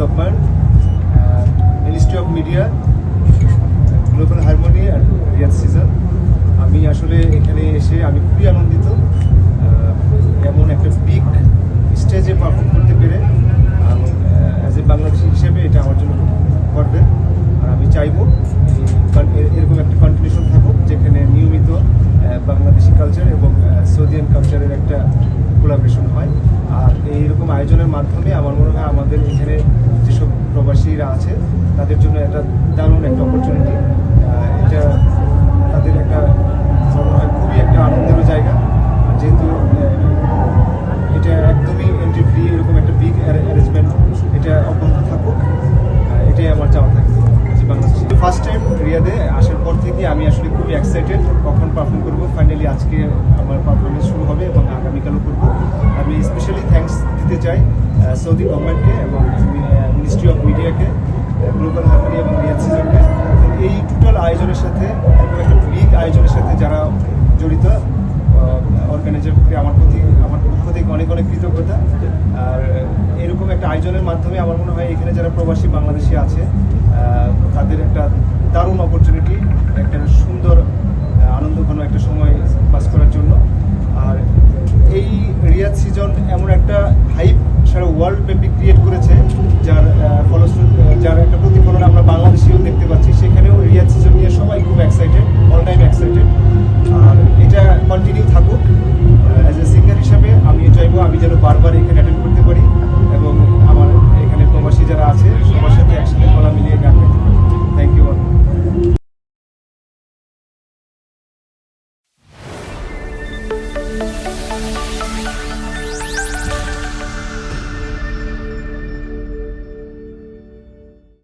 Government ministry of media global and Riyadh season আমি আসলে এখানে এসে আমি খুবই আনন্দিত এমন একটা বিগ স্টেজে পারফর্ম করতে পেরে অ্যাজ এ বাংলাদেশি হিসেবে এটা আমার জন্য খুব আর আমি চাইব এরকম একটা কন্টিনিউশন থাকুক, যেখানে নিয়মিত বাংলাদেশি কালচার এবং সৌদিয়ান কালচারের একটা কোলাবরেশন হয়। আর মাধ্যমে আমার মনে হয় আমাদের এখানে যেসব প্রবাসীরা আছে, তাদের জন্য একটা দারুণ একটা অপরচুনিটি এটা তাদের একটা মনে হয় খুবই একটা আনন্দেরও জায়গা। যেহেতু এটা একদমই এন্ট্রি ফ্রি এরকম একটা বিগ অ্যারেঞ্জমেন্ট এটা অব্যাহত থাকুক। এটাই আমার চাওয়া থাকে। ফার্স্ট টাইম রিয়াদে আসার পর থেকে আমি আসলে খুবই এক্সাইটেড কখন পারফর্ম করব। ফাইনালি আজকে আমার পারফরমেন্স শুরু হবে এবং আগামীকালও করব। সৌদি গভর্নমেন্টকে এবং মিনিস্ট্রি অফ মিডিয়াকে গ্লোবাল হারমোনি এবং রিয়াদ সিজনকে এই টোটাল আয়োজনের সাথে এবং একটা বিগ আয়োজনের সাথে যারা জড়িত অর্গানাইজারকে আমার প্রতি, আমার পক্ষ থেকে অনেক অনেক কৃতজ্ঞতা। আর এরকম একটা আয়োজনের মাধ্যমে আমার মনে হয় এখানে যারা প্রবাসী বাংলাদেশি আছে তাদের একটা দারুণ অপরচুনিটি একটা সুন্দর আনন্দঘন একটা সময় পাস করার জন্য। আর এই রিয়াদ সিজন এমন একটা হাইপ সারা ওয়ার্ল্ড ব্যাপী ক্রিয়েট করেছে, যার ফলশ্রুত যার একটা প্রতিফলন আমরা বাংলাদেশেও দেখতে পাচ্ছি। সেখানেও এরিয়া সিজন নিয়ে সবাই খুব এক্সাইটেড অল টাইম এক্সাইটেড আর এটা কন্টিনিউ থাকুক। অ্যাজ এ সিঙ্গার হিসাবে আমি চাইব, আমি যেন বারবার এখানে অ্যাটেন্ড করতে পারি এবং আমার এখানে প্রবাসী যারা আছে, সবার সাথে একসাথে গলা মিলিয়ে গান করতে thank you all